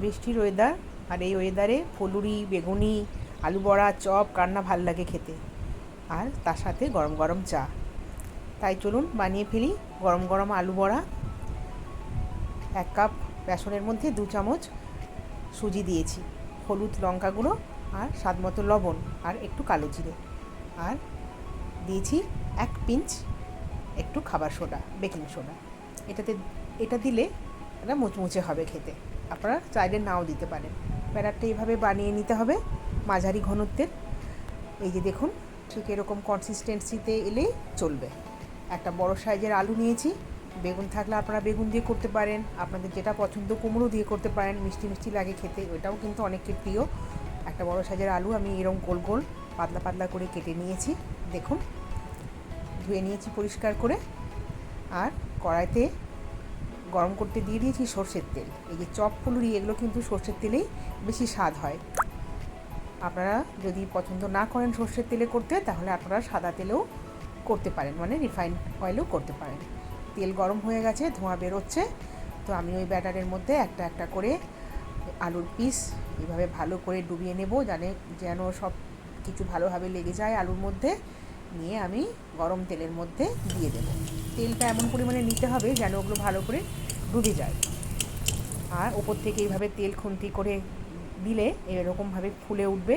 বৃষ্টির ওয়েদার আর এই ওয়েদারে ফুলুরি, বেগুনি, আলু বড়া, চপ, কান্না ভালো লাগে খেতে। আর তার সাথে গরম গরম চা। তাই চলুন বানিয়ে ফেলি গরম গরম আলু বড়া। এক কাপ বেসনের মধ্যে দু চামচ সুজি দিয়েছি, হলুদ লঙ্কা গুঁড়ো আর স্বাদ মতো লবণ আর একটু কালো জিরে। আর দিয়েছি এক পিঞ্চ একটু খাবার সোডা, বেকিং সোডা। এটাতে, এটা দিলে এটা মুচমুচে হবে খেতে। আপনারা চাইলে নাও দিতে পারেন। ব্যাটারটা এইভাবে বানিয়ে নিতে হবে, মাঝারি ঘনত্বের। এই যে দেখুন, ঠিক এরকম কনসিস্টেন্সিতে এলেই চলবে। একটা বড় সাইজের আলু নিয়েছি, বেগুন থাকলে আপনারা বেগুন দিয়ে করতে পারেন, আপনাদের যেটা পছন্দ কুমড়ো দিয়ে করতে পারেন, মিষ্টি মিষ্টি লাগে খেতে, ওইটাও কিন্তু অনেকের প্রিয়। একটা বড় সাইজের আলু আমি এরকম গোল গোল, পাতলা পাতলা করে কেটে নিয়েছি, দেখুন। ধুয়ে নিয়েছি পরিষ্কার করে, আর কড়াইতে গরম করতে দিয়ে দিয়েছি সর্ষের তেল। এই যে চপ ফুলুরি এগুলো কিন্তু সর্ষের তেলেই বেশি স্বাদ হয়। আপনারা যদি পছন্দ না করেন সর্ষের তেলে করতে, তাহলে আপনারা সাদা তেলেও করতে পারেন মানে রিফাইন্ড অয়েলেও করতে পারেন। তেল গরম হয়ে গেছে, ধোঁয়া বেরোচ্ছে, তো আমি ওই ব্যাটারের মধ্যে একটা একটা করে আলুর পিস এইভাবে ভালো করে ডুবিয়ে নেব, জানে যেন সব কিছু ভালোভাবে লেগে যায় আলুর মধ্যে, নিয়ে আমি গরম তেলের মধ্যে দিয়ে দেবো। তেলটা এমন পরিমাণে নিতে হবে যেন ওগুলো ভালো করে ডুবে যায়। আর ওপর থেকে এইভাবে তেল খুন্তি করে দিলে এরকমভাবে ফুলে উঠবে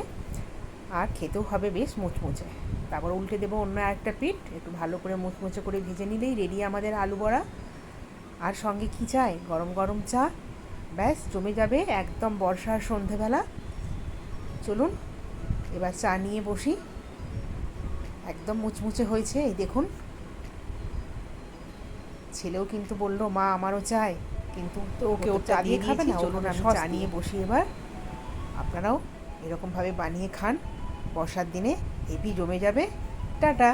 আর খেতেও হবে বেশ মুচমুচে। তারপর উল্টে দেবো অন্য একটা পিঠ, একটু ভালো করে মুচমুচে করে ভেজে নিলেই রেডি আমাদের আলু বড়া। আর সঙ্গে কী চাই? গরম গরম চা। ব্যাস, জমে যাবে একদম বর্ষার সন্ধেবেলা। চলুন, এবার চা নিয়ে বসি। একদম মুচমুচে হয়েছে, এই দেখুন। ছেলেও কিন্তু বলল মা আমারও চাই। কিন্তু তো ওকে ওর চা দিয়ে খাবে না চলুন আমি চা নিয়ে বসি এবার। আপনারাও এরকমভাবে বানিয়ে খান বর্ষার দিনে হেভি জমে যাবে। টাটা।